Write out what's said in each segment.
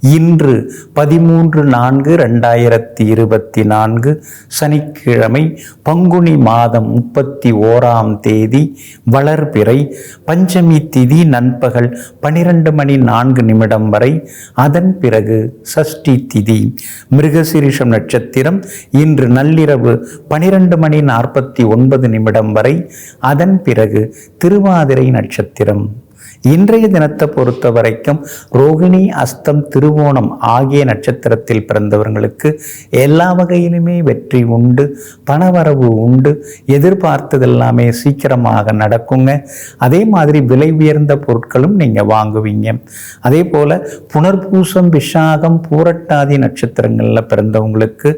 இன்று பதிமூன்று நான்கு ரெண்டாயிரத்தி இருபத்தி நான்கு சனிக்கிழமை பங்குனி மாதம் முப்பத்தி ஓராம் தேதி வளர்பிறை பஞ்சமி திதி நண்பகல் பனிரெண்டு மணி நான்கு நிமிடம் வரை. அதன் பிறகு சஷ்டி திதி. மிருகசிரிஷம் நட்சத்திரம் இன்று நள்ளிரவு பனிரெண்டு மணி நாற்பத்தி ஒன்பது நிமிடம் வரை. அதன் பிறகு திருவாதிரை நட்சத்திரம். இன்றைய தினத்தை பொறுத்த வரைக்கும் ரோகிணி அஸ்தம் திருவோணம் ஆகிய நட்சத்திரத்தில் பிறந்தவர்களுக்கு எல்லா வகையிலுமே வெற்றி உண்டு பணவரவு உண்டு எதிர்பார்த்ததெல்லாமே சீக்கிரமாக நடக்குங்க. அதே மாதிரி விலை உயர்ந்த பொருட்களும் நீங்கள் வாங்குவீங்க. அதே போல் புனர்பூசம் விஷாகம் பூரட்டாதி நட்சத்திரங்களில் பிறந்தவங்களுக்கு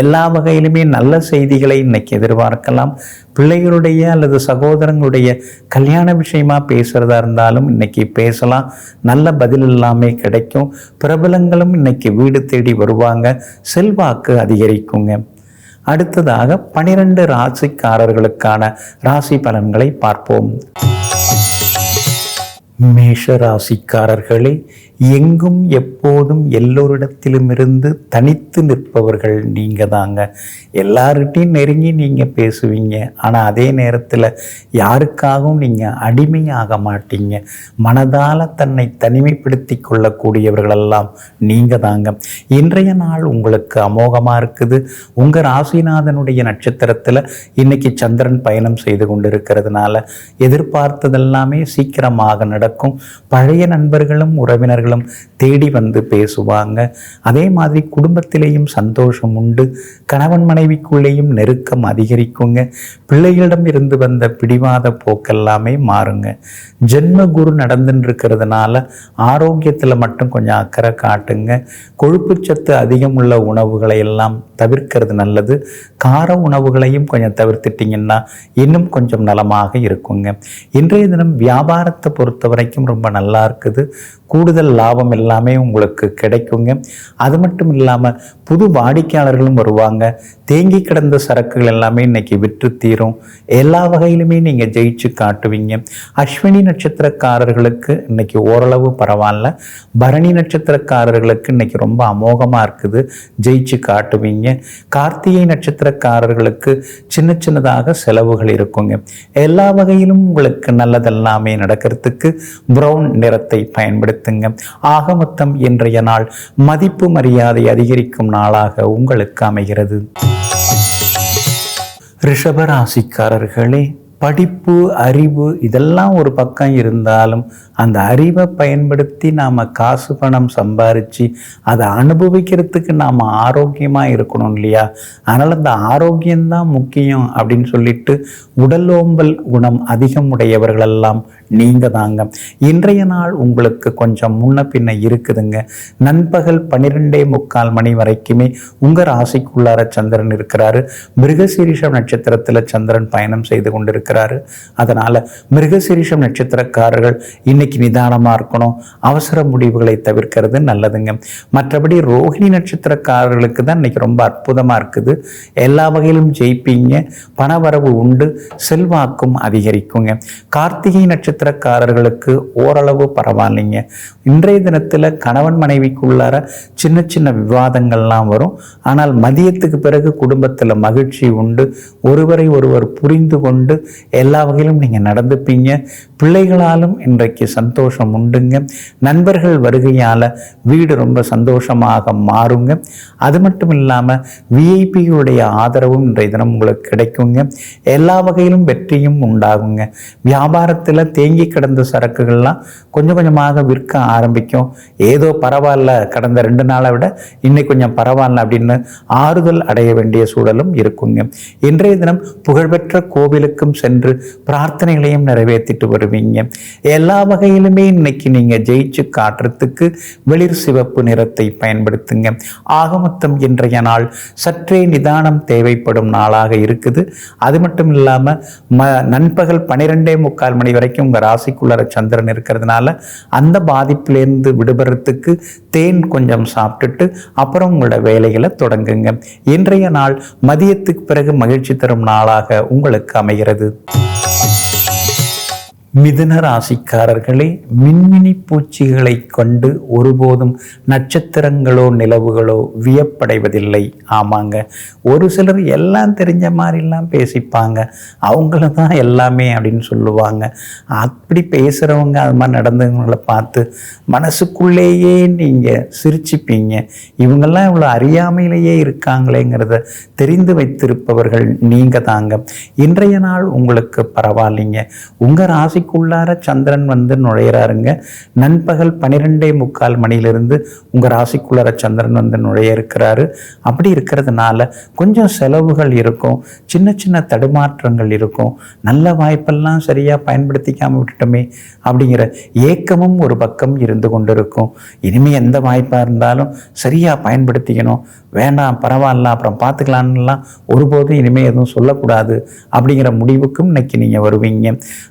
எல்லா வகையிலுமே நல்ல செய்திகளை இன்னைக்கு எதிர்பார்க்கலாம். பிள்ளைகளுடைய அல்லது சகோதரங்களுடைய கல்யாண விஷயமா பேசுகிறதா இருந்தாலும் இன்னைக்கு பேசலாம். நல்ல பதில் எல்லாமே கிடைக்கும். பிரபலங்களும் இன்னைக்கு வீடு தேடி வருவாங்க. செல்வாக்கு அதிகரிக்குங்க. அடுத்ததாக பனிரெண்டு ராசிக்காரர்களுக்கான ராசி பலன்களை பார்ப்போம். மேஷ ராசிக்காரர்களே எங்கும் எப்போதும் எல்லோரிடத்திலும் இருந்து தனித்து நிற்பவர்கள் நீங்கள் தாங்க எல்லார்கிட்டையும் நெருங்கி நீங்கள் பேசுவீங்க. ஆனால் அதே நேரத்தில் யாருக்காகவும் நீங்கள் அடிமையாக மாட்டீங்க. மனதால் தன்னை தனிமைப்படுத்தி கொள்ளக்கூடியவர்களெல்லாம் நீங்கள் தாங்க இன்றைய நாள் உங்களுக்கு அமோகமாக இருக்குது. உங்கள் ராசிநாதனுடைய நட்சத்திரத்தில் இன்னைக்கு சந்திரன் பயணம் செய்து கொண்டிருக்கிறதுனால எதிர்பார்த்ததெல்லாமே சீக்கிரமாக நடக்கும் பழைய நண்பர்களும் உறவினர்களும் தேடி வந்து பேசுவாங்க. அதே மாதிரி குடும்பத்திலேயும் சந்தோஷம் உண்டு. கணவன் மனைவிக்குள்ளேயும் நெருக்கம் அதிகரிக்குங்க. பிள்ளைகளிடம் இருந்து வந்த பிடிவாத போக்கெல்லாமே மாறுங்க. ஜென்ம குரு நடந்துன்னு இருக்கிறதுனால ஆரோக்கியத்தில் மட்டும் கொஞ்சம் அக்கறை காட்டுங்க. கொழுப்புச்சத்து அதிகம் உள்ள உணவுகளை எல்லாம் தவிர்க்கிறது நல்லது. கார உணவுகளையும் கொஞ்சம் தவிர்த்துட்டிங்கன்னா இன்னும் கொஞ்சம் நலமாக இருக்குங்க. இன்றைய தினம் வியாபாரத்தை பொறுத்தவரை வரைக்கும் ரொம்ப நல்லா இருக்குது. கூடுதல் லாபம் எல்லாமே உங்களுக்கு கிடைக்குங்க. அது மட்டும் இல்லாமல் புது வாடிக்கையாளர்களும் வருவாங்க. தேங்கி கிடந்த சரக்குகள் எல்லாமே இன்னைக்கு விற்று தீரும். எல்லா வகையிலுமே நீங்கள் ஜெயிச்சு காட்டுவீங்க. அஸ்வினி நட்சத்திரக்காரர்களுக்கு இன்னைக்கு ஓரளவு பரவாயில்ல. பரணி நட்சத்திரக்காரர்களுக்கு இன்னைக்கு ரொம்ப அமோகமாக இருக்குது. ஜெயிச்சு காட்டுவீங்க. கார்த்திகை நட்சத்திரக்காரர்களுக்கு சின்ன சின்னதாக செலவுகள் இருக்குங்க. எல்லா வகையிலும் உங்களுக்கு நல்லதெல்லாமே நடக்கிறதுக்கு பிரவுன் நிறத்தை பயன்படுத்துங்க. ஆக மொத்தம் இன்றைய நாள் மதிப்பு மரியாதை அதிகரிக்கும் நாளாக உங்களுக்கு அமைகிறது. ரிஷபராசிக்காரர்களே படிப்பு அறிவு இதெல்லாம் ஒரு பக்கம் இருந்தாலும் அந்த அறிவை பயன்படுத்தி நாம் காசு பணம் சம்பாரித்து அதை அனுபவிக்கிறதுக்கு நாம் ஆரோக்கியமாக இருக்கணும் இல்லையா? அதனால் அந்த ஆரோக்கியம்தான் முக்கியம் அப்படின்னு சொல்லிட்டு உடலோம்பல் குணம் அதிகம் உடையவர்களெல்லாம் நீங்கள் தாங்க. இன்றைய நாள் உங்களுக்கு கொஞ்சம் முன்ன பின்ன இருக்குதுங்க. நண்பகல் பன்னிரெண்டே முக்கால் மணி வரைக்குமே உங்கள் ராசிக்குள்ளார சந்திரன் இருக்கிறாரு. மிருகசீரிஷம் நட்சத்திரத்தில் சந்திரன் பயணம் செய்து கொண்டிருக்கிறார். அதனால் மிருகசீரிஷம் நட்சத்திரக்காரர்கள் இன்னைக்கு நிதானமாக இருக்கணும். அவசர முடிவுகளை தவிர்க்கிறது நல்லதுங்க. மற்றபடி ரோஹிணி நட்சத்திரக்காரர்களுக்கு தான் இன்னைக்கு ரொம்ப அற்புதமாக இருக்குது. எல்லா வகையிலும் ஜெயிப்பீங்க. பணவரவு உண்டு. செல்வாக்கும் அதிகரிக்குங்க. கார்த்திகை நட்சத்திரக்காரர்களுக்கு ஓரளவு பரவாயில்லைங்க. இன்றைய தினத்தில் கணவன் மனைவிக்குள்ளார சின்ன சின்ன விவாதங்கள்லாம் வரும். ஆனால் மதியத்துக்கு பிறகு குடும்பத்தில் மகிழ்ச்சி உண்டு. ஒருவரை ஒருவர் புரிந்து கொண்டு எல்லா வகையிலும் நீங்கள் நடந்துப்பீங்க. பிள்ளைகளாலும் இன்றைக்கு சந்தோஷம் உண்டுங்க. நண்பர்கள் வருகையால் வீடு ரொம்ப சந்தோஷமாக மாறுங்க. அது மட்டும் இல்லாமல் விஐபியுடைய ஆதரவும் இன்றைய தினம் உங்களுக்கு கிடைக்குங்க. எல்லா வகையிலும் வெற்றியும் உண்டாகுங்க. வியாபாரத்தில் தேங்கி கிடந்த சரக்குகள்லாம் கொஞ்சம் கொஞ்சமாக விற்க ஆரம்பிக்கும். ஏதோ பரவாயில்ல கடந்த ரெண்டு நாளை விட இன்னைக்கு கொஞ்சம் பரவாயில்ல அப்படின்னு ஆறுதல் அடைய வேண்டிய சூழலும் இருக்குங்க. இன்றைய தினம் புகழ்பெற்ற கோவிலுக்கும் சென்று சென்று பிரார்த்தனைகளையும் நிறைவேற்றிட்டு வருவீங்க. எல்லா வகையிலுமே இன்னைக்கு நீங்க ஜெயிச்சு காட்டுறதுக்கு வெளிர் சிவப்பு நிறத்தை பயன்படுத்துங்க. ஆகமொத்தம் இன்றைய நாள் சற்றே நிதானம் தேவைப்படும் நாளாக இருக்குது. அது மட்டும் இல்லாம ம நண்பகல் பன்னிரெண்டே முக்கால் மணி வரைக்கும் உங்க ராசிக்குள்ளார சந்திரன் இருக்கிறதுனால அந்த பாதிப்பிலேருந்து விடுபடுறதுக்கு தேன் கொஞ்சம் சாப்பிட்டுட்டு அப்புறம் உங்களோட வேலைகளை தொடங்குங்க. இன்றைய நாள் மதியத்துக்கு பிறகு மகிழ்ச்சி தரும் நாளாக உங்களுக்கு அமைகிறது. Thank you. மிதுன ராசிக்காரர்களே மின்மினி பூச்சிகளை கொண்டு ஒருபோதும் நட்சத்திரங்களோ நிலவுகளோ வியப்படைவதில்லை. ஆமாங்க. ஒரு சிலர் எல்லாம் தெரிஞ்ச மாதிரிலாம் பேசிப்பாங்க. அவங்கள தான் எல்லாமே அப்படின்னு சொல்லுவாங்க. அப்படி பேசுகிறவங்க அது மாதிரி நடந்தவங்களை பார்த்து மனசுக்குள்ளேயே நீங்கள் சிரிச்சுப்பீங்க. இவங்கெல்லாம் இவ்வளோ அறியாமையிலேயே இருக்காங்களேங்கிறத தெரிந்து வைத்திருப்பவர்கள் நீங்கள் தாங்க இன்றைய நாள் உங்களுக்கு பரவாயில்லைங்க. உங்கள் ராசி ராசிக்குள்ளார சந்திரன் வந்து நுழையிறாருங்க. நண்பகல் பன்னிரெண்டே முக்கால் மணியிலிருந்து உங்கள் ராசிக்குள்ளார சந்திரன் வந்து நுழைய இருக்கிறாரு. அப்படி இருக்கிறதுனால கொஞ்சம் செலவுகள் இருக்கும். சின்ன சின்ன தடுமாற்றங்கள் இருக்கும். நல்ல வாய்ப்பெல்லாம் சரியாக பயன்படுத்திக்காமல் விட்டுட்டோமே அப்படிங்கிற ஏக்கமும் ஒரு பக்கம் இருந்து கொண்டிருக்கும். இனிமேல் எந்த வாய்ப்பாக இருந்தாலும் சரியாக பயன்படுத்திக்கணும். வேண்டாம் பரவாயில்ல அப்புறம் பார்த்துக்கலான்லாம் ஒருபோதும் இனிமேல் எதுவும் சொல்லக்கூடாது அப்படிங்கிற முடிவுக்கும் இன்னைக்கு நீங்கள் வருவீங்க.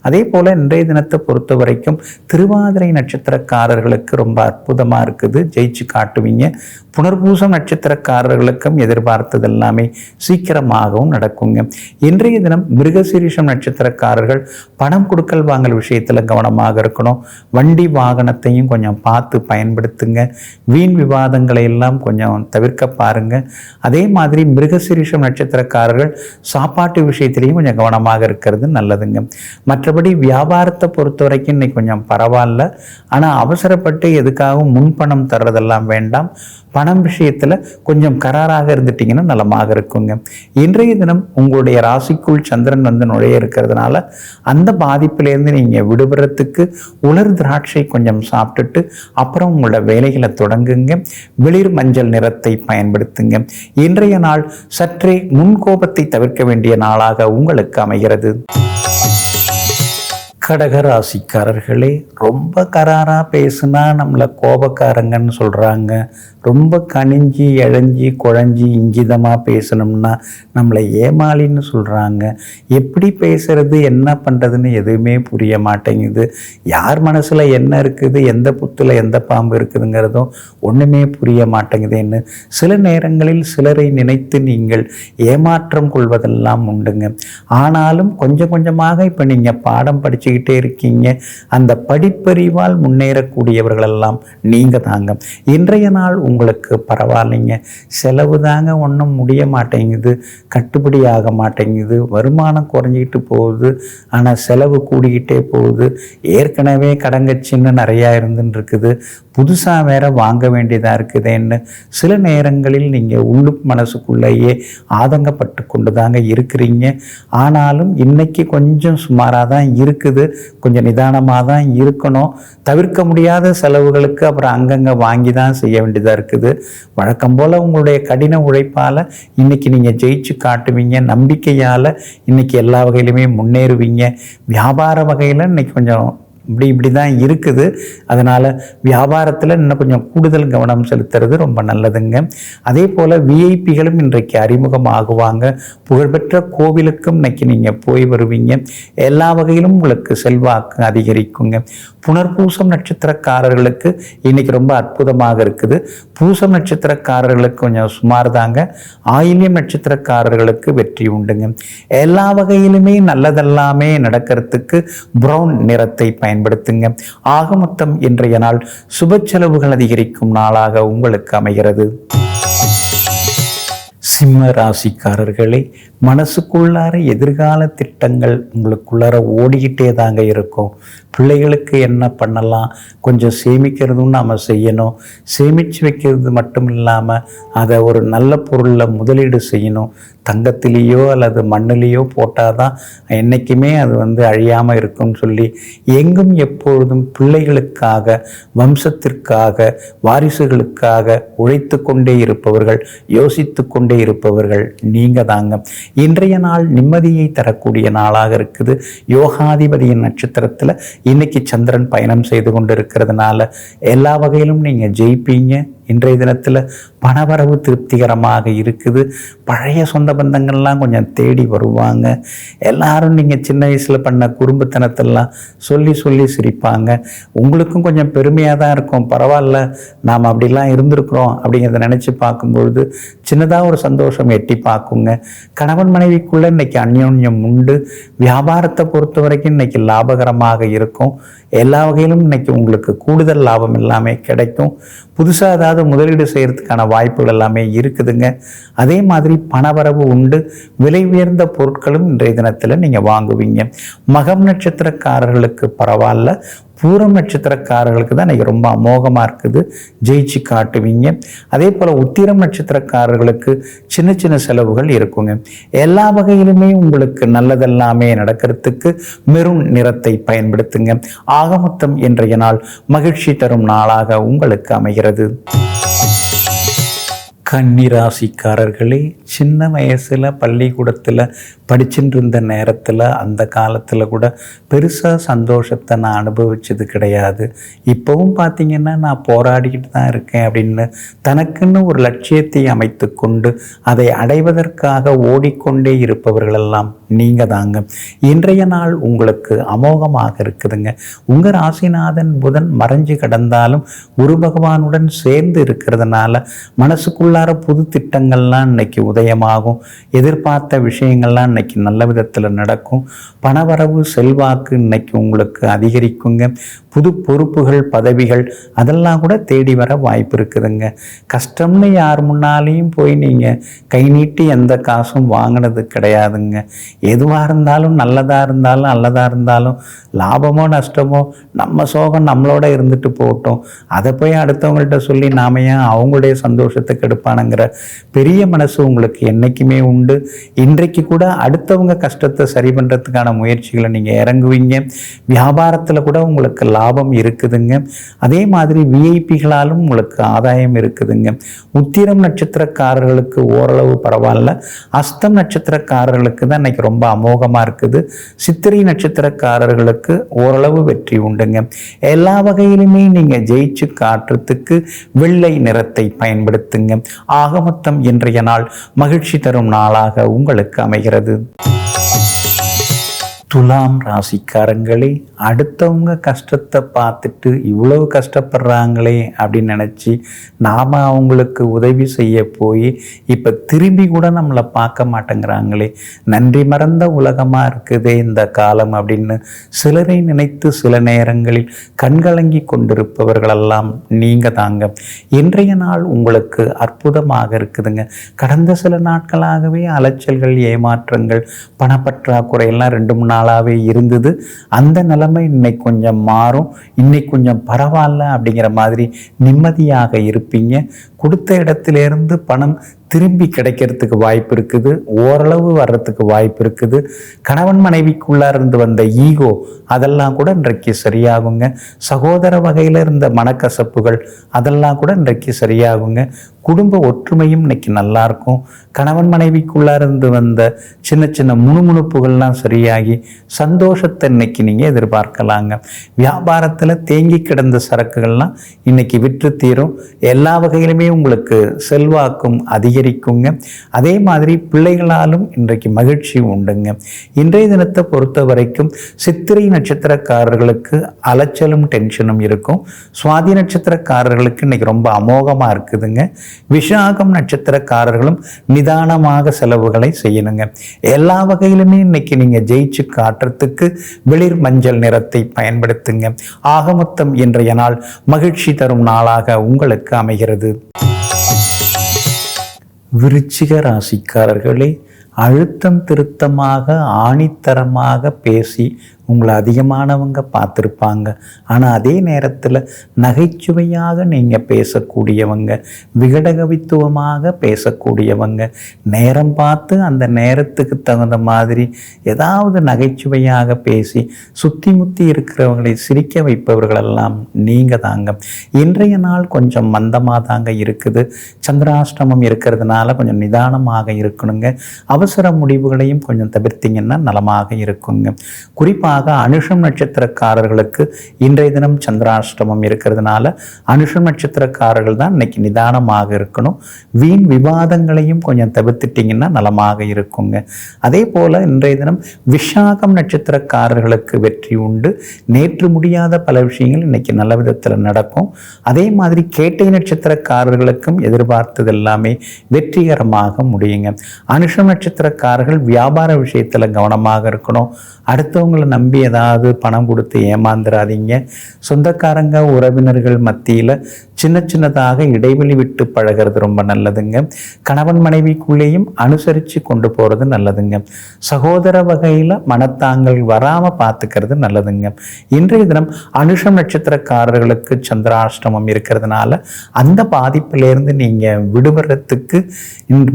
அதே போல் இன்றைய தினத்தை பொறுத்த வரைக்கும் திருவாதிரை நட்சத்திரக்காரர்களுக்கு ரொம்ப அற்புதமாக இருக்குது. ஜெயிச்சு காட்டுவீங்க. புனர்பூசம் நட்சத்திரக்காரர்களுக்கும் எதிர்பார்த்தது எல்லாமே சீக்கிரமாகவும் நடக்குங்க. இன்றைய தினம் மிருகசீரிஷம் நட்சத்திரக்காரர்கள் பணம் கொடுக்கல் வாங்கல் விஷயத்தில் கவனமாக இருக்கணும். வண்டி வாகனத்தையும் கொஞ்சம் பார்த்து பயன்படுத்துங்க. வீண் விவாதங்களை எல்லாம் கொஞ்சம் தவிர்க்க பாருங்க. அதே மாதிரி மிருகசீரிஷம் நட்சத்திரக்காரர்கள் சாப்பாட்டு விஷயத்திலையும் கொஞ்சம் கவனமாக இருக்கிறது நல்லதுங்க. மற்றபடி வியாபாரத்தை பொறுத்த வரைக்கும் இன்னைக்கு கொஞ்சம் பரவாயில்ல. ஆனால் அவசரப்பட்டு எதுக்காகவும் முன்பணம் தர்றதெல்லாம் வேண்டாம். பணம் விஷயத்தில் கொஞ்சம் கராராக இருந்துட்டிங்கன்னா நலமாக இருக்குங்க. இன்றைய தினம் உங்களுடைய ராசிக்குள் சந்திரன் வந்து நுழைய இருக்கிறதுனால அந்த பாதிப்பிலேருந்து நீங்கள் விடுபடுறதுக்கு உலர் திராட்சை கொஞ்சம் சாப்பிட்டுட்டு அப்புறம் உங்களோட வேலைகளை தொடங்குங்க. வெளிர் மஞ்சள் நிறத்தை பயன்படுத்துங்க. இன்றைய நாள் சற்றே முன்கோபத்தை தவிர்க்க வேண்டிய நாளாக உங்களுக்கு அமைகிறது. கடக ராசிக்காரர்களே ரொம்ப கராராக பேசுனா நம்மளை கோபக்காரங்கன்னு சொல்கிறாங்க ரொம்ப கனிஞ்சி இழஞ்சி குழஞ்சி இங்கிதமாக பேசணும்னா நம்மளை ஏமாளின்னு சொல்கிறாங்க எப்படி பேசுறது என்ன பண்ணுறதுன்னு எதுவுமே புரிய மாட்டேங்குது. யார் மனசில் என்ன இருக்குது எந்த புத்தில் எந்த பாம்பு இருக்குதுங்கிறதும் ஒன்றுமே புரிய மாட்டேங்குதுன்னு சில நேரங்களில் சிலரை நினைத்து நீங்கள் ஏமாற்றம் கொள்வதெல்லாம் உண்டுங்க. ஆனாலும் கொஞ்சம் கொஞ்சமாக இப்போ நீங்கள் பாடம் படிச்சுக்கிட்டு இருக்கீங்க. அந்த படிப்பறிவால் முன்னேறக்கூடியவர்களெல்லாம் நீங்கள் தாங்க. இன்றைய நாள் உங்களுக்கு பரவாயில்லைங்க. செலவு தாங்க ஒன்றும் முடிய மாட்டேங்குது. கட்டுப்படி ஆக மாட்டேங்குது. வருமானம் குறைஞ்சிக்கிட்டு போகுது. ஆனால் செலவு கூடிக்கிட்டே போகுது. ஏற்கனவே கடங்கச்சின்னு நிறையா இருந்துன்னு இருக்குது புதுசாக வேற வாங்க வேண்டியதாக இருக்குதேன்னு சில நேரங்களில் நீங்கள் உள்ளு மனசுக்குள்ளேயே ஆதங்கப்பட்டு கொண்டு தாங்க இருக்கிறீங்க. ஆனாலும் இன்னைக்கு கொஞ்சம் சுமாராக தான் இருக்குது. கொஞ்சம் நிதானமாக தான் இருக்கணும். தவிர்க்க முடியாத செலவுகளுக்கு அப்புறம் அங்கங்கே வாங்கி தான் செய்ய வேண்டியதாக இருக்குது. வழக்கம் போல் உங்களுடைய கடின உழைப்பால் இன்னைக்கு நீங்கள் ஜெயிச்சு காட்டுவீங்க. நம்பிக்கையால் இன்னைக்கு எல்லா வகையிலுமே முன்னேறுவீங்க. வியாபார வகையில் இன்னைக்கு கொஞ்சம் இப்படி இப்படி தான் இருக்குது. அதனால் வியாபாரத்தில் இன்னும் கொஞ்சம் கூடுதல் கவனம் செலுத்துறது ரொம்ப நல்லதுங்க. அதே போல் விஐபிகளும் இன்றைக்கு அறிமுகம் ஆகுவாங்க புகழ்பெற்ற கோவிலுக்கும் இன்னைக்கு நீங்கள் போய் வருவீங்க. எல்லா வகையிலும் உங்களுக்கு செல்வாக்கு அதிகரிக்குங்க. புனர்பூசம் நட்சத்திரக்காரர்களுக்கு இன்னைக்கு ரொம்ப அற்புதமாக இருக்குது. பூசம் நட்சத்திரக்காரர்களுக்கு கொஞ்சம் சுமார் தாங்க ஆயில்யம் நட்சத்திரக்காரர்களுக்கு வெற்றி உண்டுங்க. எல்லா வகையிலுமே நல்லதெல்லாமே நடக்கிறதுக்கு ப்ரௌன் நிறத்தை பயன்படுத்துங்க. ஆக மொத்தம் இன்றைய நாள் சுப செலவுகள் அதிகரிக்கும் நாளாக உங்களுக்கு அமைகிறது. சிம்ம ராசிக்காரர்களே மனசுக்குள்ளார எதிர்கால திட்டங்கள் உங்களுக்குள்ளார ஓடிக்கிட்டே தாங்க இருக்கும். பிள்ளைகளுக்கு என்ன பண்ணலாம்? கொஞ்சம் சேமிக்கிறதும் நாம் செய்யணும். சேமித்து வைக்கிறது மட்டும் இல்லாமல் அதை ஒரு நல்ல பொருளில் முதலீடு செய்யணும். தங்கத்திலேயோ அல்லது மண்ணிலேயோ போட்டால் தான் என்றைக்குமே அது வந்து அழியாமல் இருக்கும்னு சொல்லி எங்கும் எப்பொழுதும் பிள்ளைகளுக்காக வம்சத்திற்காக வாரிசுகளுக்காக உழைத்து கொண்டே இருப்பவர்கள் யோசித்து கொண்டே இருப்பவர்கள் நீங்கள் தாங்க. இன்றைய நாள் நிம்மதியை தரக்கூடிய நாளாக இருக்குது. யோகாதிபதியின் நட்சத்திரத்தில் இன்னைக்கு சந்திரன் பயணம் செய்து கொண்டு இருக்கிறதுனால எல்லா வகையிலும் நீங்கள் ஜெயிப்பீங்க. இன்றைய தினத்தில் பணவரவு திருப்திகரமாக இருக்குது. பழைய சொந்த பந்தங்கள்லாம் கொஞ்சம் தேடி வருவாங்க. எல்லாரும் நீங்கள் சின்ன வயசில் பண்ண குறும்புத்தனத்தெல்லாம் சொல்லி சொல்லி சிரிப்பாங்க. உங்களுக்கும் கொஞ்சம் பெருமையாக தான் இருக்கும். பரவாயில்ல நாம் அப்படிலாம் இருந்திருக்கிறோம் அப்படிங்கிறத நினச்சி பார்க்கும்பொழுது சின்னதாக ஒரு சந்தோஷம் எட்டி பார்க்குங்க. கணவன் மனைவிக்குள்ளே இன்னைக்கு அந்யோன்யம் உண்டு. வியாபாரத்தை பொறுத்த வரைக்கும் இன்னைக்கு லாபகரமாக இருக்கும். எல்லா வகையிலும் இன்னைக்கு உங்களுக்கு கூடுதல் லாபம் எல்லாமே கிடைக்கும். புதுசாக ஏதாவது முதலீடு செய்கிறதுக்கான வாய்ப்புகள் எல்லாமே இருக்குதுங்க. அதே மாதிரி பணவரவு உண்டு. விலை உயர்ந்த பொருட்களும் இன்றைய தினத்தில் நீங்கள் வாங்குவீங்க. மகம் நட்சத்திரக்காரர்களுக்கு பரவாயில்ல. பூரம் நட்சத்திரக்காரர்களுக்கு தான் இன்னைக்கு ரொம்ப அமோகமாக இருக்குது. ஜெயிச்சு காட்டுவீங்க. அதே போல் உத்திரம் நட்சத்திரக்காரர்களுக்கு சின்ன சின்ன செலவுகள் இருக்குங்க. எல்லா வகையிலுமே உங்களுக்கு நல்லதெல்லாமே நடக்கிறதுக்கு மெரூன் நிறத்தை பயன்படுத்துங்க. ஆகமொத்தம் இன்றைய நாள் மகிழ்ச்சி தரும் நாளாக உங்களுக்கு அமைகிறது. கன்னிராசிக்காரர்களே சின்ன வயசில் பள்ளிக்கூடத்தில் படிச்சுட்டு இருந்த நேரத்தில் அந்த காலத்தில் கூட பெருசாக சந்தோஷத்தை நான் அனுபவித்தது கிடையாது. இப்போவும் பார்த்தீங்கன்னா நான் போராடிக்கிட்டு தான் இருக்கேன் அப்படின்னு தனக்குன்னு ஒரு லட்சியத்தை அமைத்து கொண்டு அதை அடைவதற்காக ஓடிக்கொண்டே இருப்பவர்களெல்லாம் நீங்கள் தாங்க. இன்றைய நாள் உங்களுக்கு அமோகமாக இருக்குதுங்க. உங்கள் ராசிநாதன் புதன் மறைஞ்சு கிடந்தாலும் குரு பகவானுடன் சேர்ந்து இருக்கிறதுனால மனசுக்குள்ளார புது திட்டங்கள்லாம் இன்னைக்கு உதயமாகும். எதிர்பார்த்த விஷயங்கள்லாம் இன்னைக்கு நல்ல விதத்தில் நடக்கும். பணவரவு செல்வாக்கு இன்னைக்கு உங்களுக்கு அதிகரிக்குங்க. புது பொறுப்புகள் பதவிகள் அதெல்லாம் கூட தேடி வர வாய்ப்பு இருக்குதுங்க. கஷ்டம்னு யார் முன்னாலேயும் போய் நீங்கள் கை நீட்டி எந்த காசும் வாங்கினது கிடையாதுங்க. எதுவாக இருந்தாலும் நல்லதாக இருந்தாலும் நல்லதாக இருந்தாலும் லாபமோ நஷ்டமோ நம்ம சோகம் நம்மளோட இருந்துட்டு போகட்டும். அதை போய் அடுத்தவங்கள்ட்ட சொல்லி நாம ஏன் அவங்களுடைய சந்தோஷத்தை கெடுப்பானுங்கிற பெரிய மனசு உங்களுக்கு என்றைக்குமே உண்டு. இன்றைக்கு கூட அடுத்தவங்க கஷ்டத்தை சரி பண்ணுறதுக்கான முயற்சிகளை நீங்கள் இறங்குவீங்க. வியாபாரத்தில் கூட உங்களுக்கு லாபம் இருக்குதுங்க. அதே மாதிரி விஐபிகளாலும் உங்களுக்கு ஆதாயம் இருக்குதுங்க. உத்திரம் நட்சத்திரக்காரர்களுக்கு ஓரளவு பரவாயில்ல. அஸ்தம் நட்சத்திரக்காரர்களுக்கு தான் இன்னைக்கு ரொம்ப அமோகமாக இருக்குது. சித்திரை நட்சத்திரக்காரர்களுக்கு ஓரளவு வெற்றி உண்டுங்க. எல்லா வகையிலுமே நீங்கள் ஜெயிச்சு காட்டுறதுக்கு வெள்ளை நிறத்தை பயன்படுத்துங்க. ஆக மொத்தம் இன்றைய நாள் மகிழ்ச்சி தரும் நாளாக உங்களுக்கு அமைகிறது. Dikkat edin. துலாம் ராசிக்காரங்களே அடுத்தவங்க கஷ்டத்தை பார்த்துட்டு இவ்வளவு கஷ்டப்படுறாங்களே அப்படின்னு நினச்சி நாம் அவங்களுக்கு உதவி செய்ய போய் இப்போ திரும்பி கூட நம்மளை பார்க்க மாட்டேங்கிறாங்களே. நன்றி மறந்த உலகமாக இருக்குதே இந்த காலம் அப்படின்னு சிலரை நினைத்து சில நேரங்களில் கண்கலங்கி கொண்டிருப்பவர்களெல்லாம் நீங்கள் தாங்க. இன்றைய நாள் உங்களுக்கு அற்புதமாக இருக்குதுங்க. கடந்த சில நாட்களாகவே அலைச்சல்கள் ஏமாற்றங்கள் பணப்பற்றாக்குறை எல்லாம் ரெண்டு மூணு நாளாகவே இருந்தது. அந்த நிலைமை இன்னைக்கு கொஞ்சம் மாறும். இன்னைக்கு கொஞ்சம் பரவாயில்ல அப்படிங்கிற மாதிரி நிம்மதியாக இருப்பீங்க. கொடுத்த இடத்திலிருந்து பணம் திரும்பி கிடைக்கிறதுக்கு வாய்ப்பு இருக்குது. ஓரளவு வர்றதுக்கு வாய்ப்பு இருக்குது. கணவன் மனைவிக்குள்ளார் இருந்து வந்த ஈகோ அதெல்லாம் கூட இன்றைக்கு சரியாகுங்க. சகோதர வகையில் இருந்த மனக்கசப்புகள் அதெல்லாம் கூட இன்றைக்கு சரியாகுங்க. குடும்ப ஒற்றுமையும் இன்னைக்கு நல்லாயிருக்கும் கணவன் மனைவிக்குள்ளார் இருந்து வந்த சின்ன சின்ன முணுமுணுப்புகள்லாம் சரியாகி சந்தோஷத்தை இன்னைக்கு நீங்கள் எதிர்பார்க்கலாங்க. வியாபாரத்தில் தேங்கி கிடந்த சரக்குகள்லாம் இன்னைக்கு விற்று தீரும். எல்லா வகையிலுமே உங்களுக்கு செல்வாக்கும் அதிகரிக்குங்க. அதே மாதிரி பிள்ளைகளாலும் இன்றைக்கு மகிழ்ச்சி உண்டுங்க. இன்றைய தினத்தை பொறுத்த வரைக்கும் சித்திரை நட்சத்திரக்காரர்களுக்கு அலைச்சலும் டென்ஷனும் இருக்கும். சுவாதி நட்சத்திரக்காரர்களுக்கு இன்னைக்கு ரொம்ப அமோகமாக இருக்குதுங்க. விஷாகம் நட்சத்திரக்காரர்களும் நிதானமாக செலவுகளை செய்யணுங்க. எல்லா வகையிலுமே இன்னைக்கு நீங்கள் ஜெயிச்சு காட்டுறதுக்கு வெளிர் மஞ்சள் நிறத்தை பயன்படுத்துங்க. ஆகமொத்தம் இன்றைய நாள் மகிழ்ச்சி தரும் நாளாக உங்களுக்கு அமைகிறது. விருச்சிக ராசிக்காரர்களே அழுத்தம் திருத்தமாக ஆணித்தரமாக பேசி உங்களை அதிகமானவங்க பார்த்துருப்பாங்க. ஆனால் அதே நேரத்தில் நகைச்சுவையாக நீங்கள் பேசக்கூடியவங்க விகடகவித்துவமாக பேசக்கூடியவங்க நேரம் பார்த்து அந்த நேரத்துக்கு தகுந்த மாதிரி ஏதாவது நகைச்சுவையாக பேசி சுற்றி முத்தி இருக்கிறவங்களை சிரிக்க வைப்பவர்களெல்லாம் நீங்கள் தாங்க. இன்றைய நாள் கொஞ்சம் மந்தமாக தாங்க இருக்குது. சந்திராஷ்டமம் இருக்கிறதுனால கொஞ்சம் நிதானமாக இருக்கணுங்க. அவசர முடிவுகளையும் கொஞ்சம் தவிர்த்திங்கன்னா நலமாக இருக்குங்க. குறிப்பாக அனுஷம் நட்சத்திரக்காரர்களுக்கு இன்றைய தினம் சந்திராஷ்டமம் இருக்கிறதுனால அனுஷம் நட்சத்திரக்காரர்கள் தான் இன்னைக்கு நிதானமாக இருக்கணும். வீண் விவாதங்களையும் கொஞ்சம் தவிர்த்துட்டிங்கன்னா நலமாக இருக்குங்க. அதே போல் இன்றைய தினம் விஷாகம் நட்சத்திரக்காரர்களுக்கு வெற்றி உண்டு. நேற்று முடியாத பல விஷயங்கள் இன்னைக்கு நல்ல விதத்தில் நடக்கும். அதே மாதிரி கேட்டை நட்சத்திரக்காரர்களுக்கும் எதிர்பார்த்தது எல்லாமே வெற்றிகரமாக முடியுங்க. அனுஷம் நட்சத்திரக்காரர்கள் வியாபார விஷயத்தில் கவனமாக இருக்கணும். அடுத்தவங்களை நம்பி நம்பி ஏதாவது பணம் கொடுத்து ஏமாந்துடாதீங்க சொந்தக்காரங்க உறவினர்கள் மத்தியில் சின்ன சின்னதாக இடைவெளி விட்டு பழகிறது ரொம்ப நல்லதுங்க. கணவன் மனைவிக்குள்ளேயும் அனுசரித்து கொண்டு போகிறது நல்லதுங்க. சகோதர வகையில் மனத்தாங்கள் வராமல் பார்த்துக்கிறது நல்லதுங்க. இன்றைய தினம் அனுஷம் நட்சத்திரக்காரர்களுக்கு சந்திராஷ்டமம் இருக்கிறதுனால அந்த பாதிப்பிலேருந்து நீங்கள் விடுபடுறதுக்கு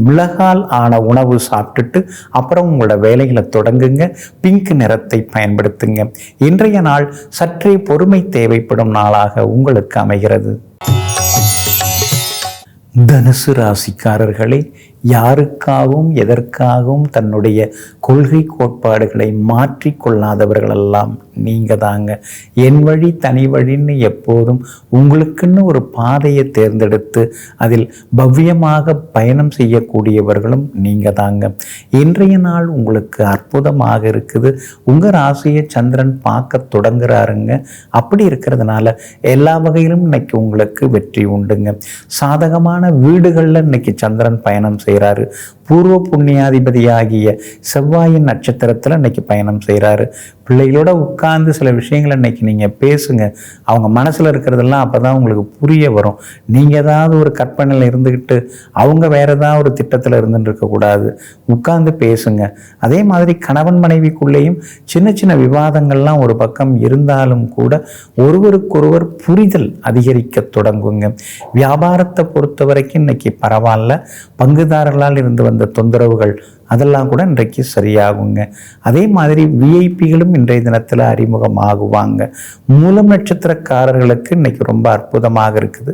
மிளகால் ஆன உணவு சாப்பிட்டுட்டு அப்புறம் உங்களோட வேலைகளை தொடங்குங்க. பிங்க் நிறத்தை பயன் பயன்படுத்துங்க. இன்றைய நாள் சற்றே பொறுமை தேவைப்படும் நாளாக உங்களுக்கு அமைகிறது. தனுசு ராசிக்காரர்களே யாருக்காகவும் எதற்காகவும் தன்னுடைய கொள்கை கோட்பாடுகளை மாற்றி கொள்ளாதவர்களெல்லாம் நீங்கள் தாங்க. என் வழி தனி வழின்னு எப்போதும் உங்களுக்குன்னு ஒரு பாதையை தேர்ந்தெடுத்து அதில் பவ்யமாக பயணம் செய்யக்கூடியவர்களும் நீங்கள் தாங்க. இன்றைய நாள் உங்களுக்கு அற்புதமாக இருக்குது. உங்கள் ராசியை சந்திரன் பார்க்க தொடங்குறாருங்க. அப்படி இருக்கிறதுனால எல்லா வகையிலும் இன்னைக்கு உங்களுக்கு வெற்றி உண்டுங்க. சாதகமான வீடுகளில் இன்னைக்கு சந்திரன் பயணம் செய்கிறாரு. பூர்வ புண்ணியாதிபதியாகிய செவ்வாயின் நட்சத்திரத்தில் இன்னைக்கு பயணம் செய்கிறாரு. பிள்ளைகளோட உட்கார்ந்து சில விஷயங்களை இன்னைக்கு நீங்கள் பேசுங்க. அவங்க மனசில் இருக்கிறதெல்லாம் அப்போ தான் உங்களுக்கு புரிய வரும். நீங்கள் ஏதாவது ஒரு கற்பனையில் இருந்துக்கிட்டு அவங்க வேற ஏதாவது ஒரு திட்டத்தில் இருந்துட்டு இருக்கக்கூடாது உட்கார்ந்து பேசுங்க. அதே மாதிரி கணவன் மனைவிக்குள்ளேயும் சின்ன சின்ன விவாதங்கள்லாம் ஒரு பக்கம் இருந்தாலும் கூட ஒருவருக்கொருவர் புரிதல் அதிகரிக்க தொடங்குங்க. வியாபாரத்தை பொறுத்த வரைக்கும் இன்னைக்கு பரவாயில்ல. பங்குதாரர்களால் இருந்து வந்த தொந்தரவுகள் அதெல்லாம் கூட இன்றைக்கு சரியாகுங்க. அதே மாதிரி விஐபிகளும் இன்றைய தினத்தில் அறிமுகமாகுவாங்க. மூலம் நட்சத்திரக்காரர்களுக்கு இன்னைக்கு ரொம்ப அற்புதமாக இருக்குது.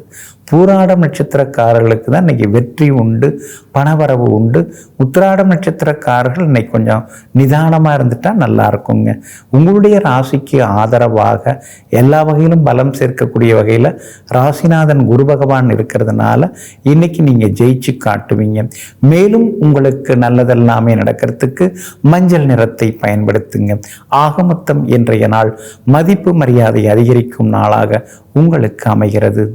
பூராடம் நட்சத்திரக்காரர்களுக்கு தான் இன்றைக்கி வெற்றி உண்டு பணவரவு உண்டு. உத்திராடம் நட்சத்திரக்காரர்கள் இன்னைக்கு கொஞ்சம் நிதானமாக இருந்துட்டால் நல்லா இருக்குங்க. உங்களுடைய ராசிக்கு ஆதரவாக எல்லா வகையிலும் பலம் சேர்க்கக்கூடிய வகையில் ராசிநாதன் குரு பகவான் இருக்கிறதுனால இன்றைக்கி நீங்கள் ஜெயிச்சு காட்டுவீங்க. மேலும் உங்களுக்கு நல்லதெல்லாமே நடக்கிறதுக்கு மஞ்சள் நிறத்தை பயன்படுத்துங்க. ஆகமொத்தம் இன்றைய நாள் மதிப்பு மரியாதை அதிகரிக்கும் நாளாக உங்களுக்கு அமைகிறது.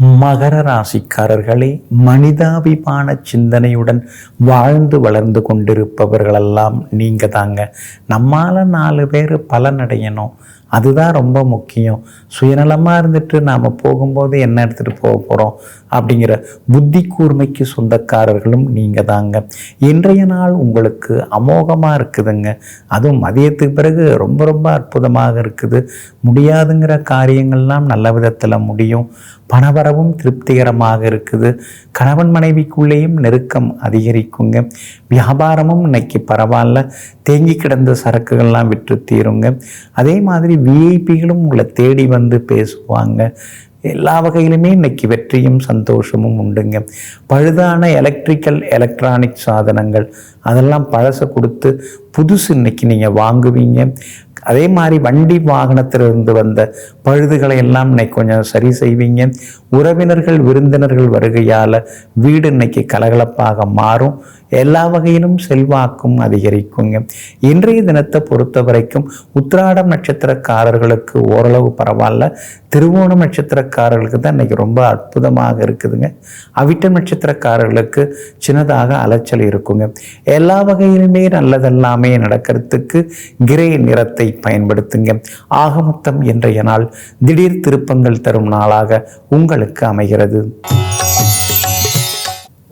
மகர ராசிக்காரர்களே மனிதாபிமான சிந்தனையுடன் வாழ்ந்து வளர்ந்து கொண்டிருப்பவர்களெல்லாம் நீங்கள் தாங்க. நம்மால் நாலு பேர் பலனடையணும் அதுதான் ரொம்ப முக்கியம். சுயநலமாக இருந்துட்டு நாம் போகும்போது என்ன எடுத்துகிட்டு போக போகிறோம் அப்படிங்கிற புத்தி கூர்மைக்கு சொந்தக்காரர்களும் நீங்கள் தாங்க. இன்றைய நாள் உங்களுக்கு அமோகமாக இருக்குதுங்க. அதுவும் மதியத்துக்கு பிறகு ரொம்ப ரொம்ப அற்புதமாக இருக்குது. முடியாதுங்கிற காரியங்கள்லாம் நல்ல விதத்தில் முடியும். பணவரவும் திருப்திகரமாக இருக்குது. கணவன் மனைவிக்குள்ளேயும் நெருக்கம் அதிகரிக்குங்க. வியாபாரமும் இன்னைக்கு பரவாயில்ல. தேங்கி கிடந்த சரக்குகள்லாம் விற்று தீருங்க. அதே மாதிரி விஐபிகளும் உங்களை தேடி வந்து பேசுவாங்க. எல்லா வகையிலுமே இன்னைக்கு வெற்றியும் சந்தோஷமும் உண்டுங்க. பழுதான எலக்ட்ரிக்கல் எலக்ட்ரானிக் சாதனங்கள் அதெல்லாம் பழச கொடுத்து புதுசு இன்னைக்கு நீங்கள் வாங்குவீங்க. அதே மாதிரி வண்டி வாகனத்திலிருந்து வந்த பழுதுகளை எல்லாம் இன்னைக்கு கொஞ்சம் சரி செய்வீங்க. உறவினர்கள் விருந்தினர்கள் வருகையால் வீடு இன்னைக்கு கலகலப்பாக மாறும். எல்லா வகையிலும் செல்வாக்கும் அதிகரிக்குங்க. இன்றைய தினத்தை பொறுத்த வரைக்கும் உத்திராடம் நட்சத்திரக்காரர்களுக்கு ஓரளவு பரவாயில்ல. திருவோணம் நட்சத்திரக்காரர்களுக்கு தான் இன்னைக்கு ரொம்ப அற்புதமாக இருக்குதுங்க. அவிட்டம் நட்சத்திரக்காரர்களுக்கு சின்னதாக அலைச்சல் இருக்குங்க. எல்லா வகையிலுமே நல்லதெல்லாமே நடக்கிறதுக்கு கிரே நிறத்தை பயன்படுத்துங்க. ஆகமொத்தம் இன்றைய நாள் திடீர் திருப்பங்கள் தரும் நாளாக உங்களுக்கு அமைகிறது.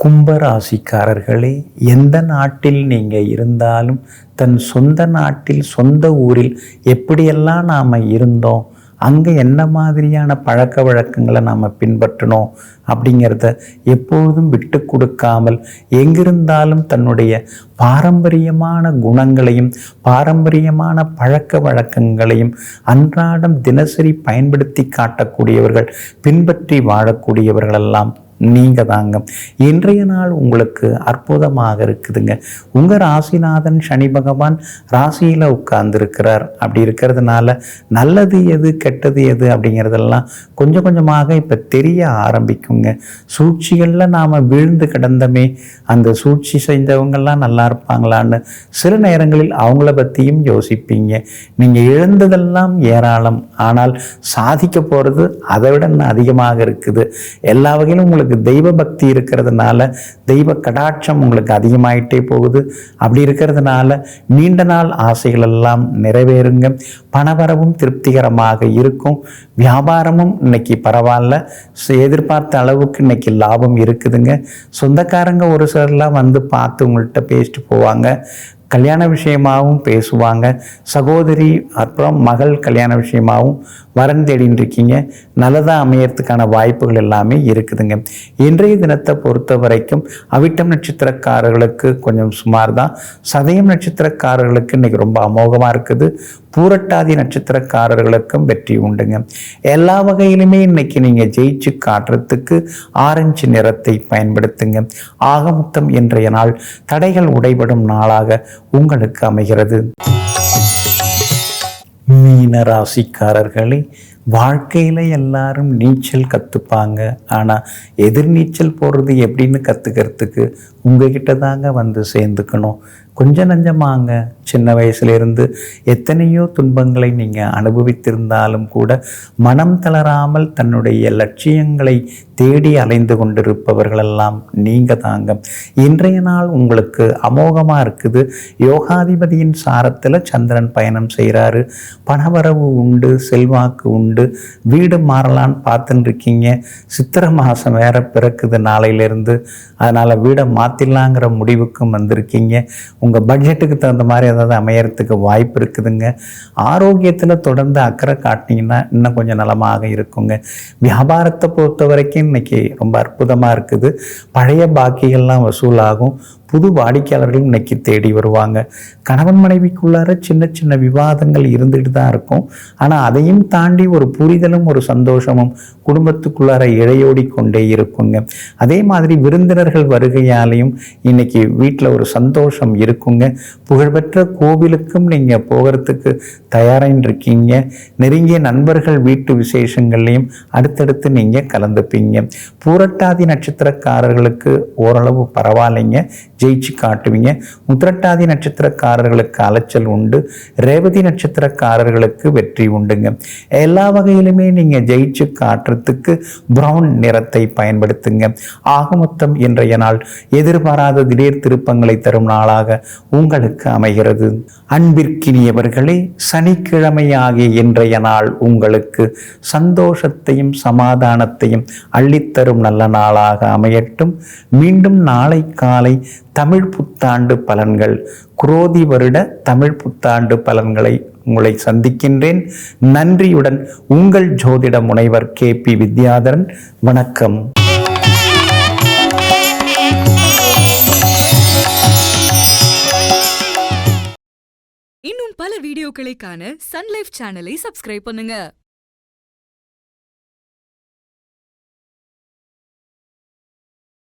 கும்பராசிக்காரர்களே எந்த நாட்டில் நீங்கள் இருந்தாலும் தன் சொந்த நாட்டில் சொந்த ஊரில் எப்படியெல்லாம் நாம் இருந்தோம் அங்கே என்ன மாதிரியான பழக்க வழக்கங்களை நாம் பின்பற்றணும் அப்படிங்கிறத எப்பொழுதும் விட்டு கொடுக்காமல் எங்கிருந்தாலும் தன்னுடைய பாரம்பரியமான குணங்களையும் பாரம்பரியமான பழக்க வழக்கங்களையும் அன்றாடம் தினசரி பயன்படுத்தி காட்டக்கூடியவர்கள் பின்பற்றி வாழக்கூடியவர்களெல்லாம் நீங்கள் தாங்க இன்றைய நாள் உங்களுக்கு அற்புதமாக இருக்குதுங்க. உங்க ராசிநாதன் சனி பகவான் ராசியில உட்கார்ந்துருக்கிறார். அப்படி இருக்கிறதுனால நல்லது எது கெட்டது எது அப்படிங்கிறதெல்லாம் கொஞ்சம் கொஞ்சமாக இப்ப தெரிய ஆரம்பிக்குங்க. சூழ்ச்சிகள்ல நாம வீழ்ந்து கிடந்தமே அந்த சூழ்ச்சி செஞ்சவங்கெல்லாம் நல்லா இருப்பாங்களான்னு சில நேரங்களில் அவங்கள பற்றியும் யோசிப்பீங்க. நீங்க இழந்ததெல்லாம் ஏராளம். ஆனால் சாதிக்க போறது அதை விட இன்னும் அதிகமாக இருக்குது. எல்லா வகையிலும் உங்களுக்கு தெய்வ பக்தி இருக்கிறதுனால தெய்வ கடாட்சம் உங்களுக்கு அதிகமாயிட்டே போகுது. அப்படி இருக்கிறதுனால நீண்ட நாள் ஆசைகள் எல்லாம் நிறைவேறுங்க. பணவரவும் திருப்திகரமாக இருக்கும். வியாபாரமும் இன்னைக்கு பரவாயில்ல. எதிர்பார்த்த அளவுக்கு இன்னைக்கு லாபம் இருக்குதுங்க. சொந்தக்காரங்க ஒரு சிலர்லாம் வந்து பார்த்து உங்கள்கிட்ட பேசிட்டு போவாங்க. கல்யாண விஷயமாகவும் பேசுவாங்க. சகோதரி அப்புறம் மகள் கல்யாண விஷயமாகவும் வரன் தேடின்னு இருக்கீங்க. நல்லதாக அமையறதுக்கான வாய்ப்புகள் எல்லாமே இருக்குதுங்க. இன்றைய தினத்தை பொறுத்த வரைக்கும் அவிட்டம் நட்சத்திரக்காரர்களுக்கு கொஞ்சம் சுமார் தான் சதயம் நட்சத்திரக்காரர்களுக்கு இன்னைக்கு ரொம்ப அமோகமாக இருக்குது. பூரட்டாதி நட்சத்திரக்காரர்களுக்கும் வெற்றி உண்டுங்க. எல்லா வகையிலுமே இன்னைக்கு நீங்கள் ஜெயிச்சு காட்டுறதுக்கு ஆரஞ்சு நிறத்தை பயன்படுத்துங்க. ஆகமுத்தம் இன்றைய நாள் தடைகள் உடைபடும் நாளாக. உங்களுக்கு அமைகிறது. மீன ராசிக்காரர்களே வாழ்க்கையில் எல்லாரும் நீச்சல் கற்றுப்பாங்க ஆனால் எதிர்நீச்சல் போடுறது எப்படின்னு கற்றுக்கிறதுக்கு உங்ககிட்ட தாங்க வந்து சேர்ந்துக்கணும். கொஞ்சம் நஞ்சமாங்க. சின்ன வயசுலேருந்து எத்தனையோ துன்பங்களை நீங்கள் அனுபவித்திருந்தாலும் கூட மனம் தளராமல் தன்னுடைய லட்சியங்களை தேடி அலைந்து கொண்டிருப்பவர்களெல்லாம் நீங்கள் தாங்க இன்றைய நாள் உங்களுக்கு அமோகமாக இருக்குது. யோகாதிபதியின் சாரத்தில் சந்திரன் பயணம் செய்கிறாரு பணவரவு உண்டு செல்வாக்கு உண்டு. வீடு மாறலான்னு பார்த்துன்னு இருக்கீங்க சித்திரை மாதம் வேற பிறக்குது நாளையிலேருந்து. அதனால் வீடை மாற்றிடலாங்கிற முடிவுக்கும் வந்திருக்கீங்க. உங்கள் பட்ஜெட்டுக்கு தகுந்த மாதிரி ஏதாவது அமையறதுக்கு வாய்ப்பு இருக்குதுங்க. ஆரோக்கியத்தில் தொடர்ந்து அக்கறை காட்டினீங்கன்னா இன்னும் கொஞ்சம் நலமாக இருக்குங்க. வியாபாரத்தை பொறுத்த வரைக்கும் இன்னைக்கு ரொம்ப அற்புதமாக இருக்குது. பழைய பாக்கிகள்லாம் வசூலாகும். புது வாடிக்கையாளர்கள் இன்னைக்கு தேடி வருவாங்க. கணவன் மனைவிக்குள்ளார சின்ன சின்ன விவாதங்கள் இருந்துட்டு தான் இருக்கும். ஆனால் அதையும் தாண்டி ஒரு புரிதலும் ஒரு சந்தோஷமும் குடும்பத்துக்குள்ளார இழையோடி கொண்டே இருக்குங்க. அதே மாதிரி விருந்தினர்கள் வருகையாலையும் இன்னைக்கு வீட்டில் ஒரு சந்தோஷம் இருக்குங்க. புகழ்பெற்ற கோவிலுக்கும் நீங்கள் போகிறதுக்கு தயாராகின்னு இருக்கீங்க. நெருங்கிய நண்பர்கள் வீட்டு விசேஷங்கள்லையும் அடுத்தடுத்து நீங்கள் கலந்துப்பீங்க. பூரட்டாதி நட்சத்திரக்காரர்களுக்கு ஓரளவு பரவாயில்லைங்க. ஜெயிச்சு காட்டுவீங்க. உத்திரட்டாதி நட்சத்திரக்காரர்களுக்கு அலைச்சல் உண்டு. ரேவதி நட்சத்திரக்காரர்களுக்கு வெற்றி உண்டுங்க. எல்லா வகையிலுமே நீங்க ஜெயிச்சு காட்டுறதுக்கு ப்ரௌன் நிறத்தை பயன்படுத்துங்க. ஆக மொத்தம் இன்றைய நாள் எதிர்பாராத திடீர் திருப்பங்களை தரும் நாளாக உங்களுக்கு அமைகிறது. அன்பிற்கினியவர்களே சனிக்கிழமை ஆகிய இன்றைய நாள் உங்களுக்கு சந்தோஷத்தையும் சமாதானத்தையும் அள்ளித்தரும் நல்ல நாளாக அமையட்டும். மீண்டும் நாளை காலை தமிழ் புத்தாண்டு பலன்கள். குரோதி வருட தமிழ் புத்தாண்டு பலன்களை உங்களை சந்திக்கின்றேன். நன்றியுடன் உங்கள் ஜோதிட முனைவர் கே பி வித்யாதரன். வணக்கம். இன்னும் பல வீடியோக்களை காண சன்லைஃப் சேனலை சப்ஸ்கிரைப் பண்ணுங்க.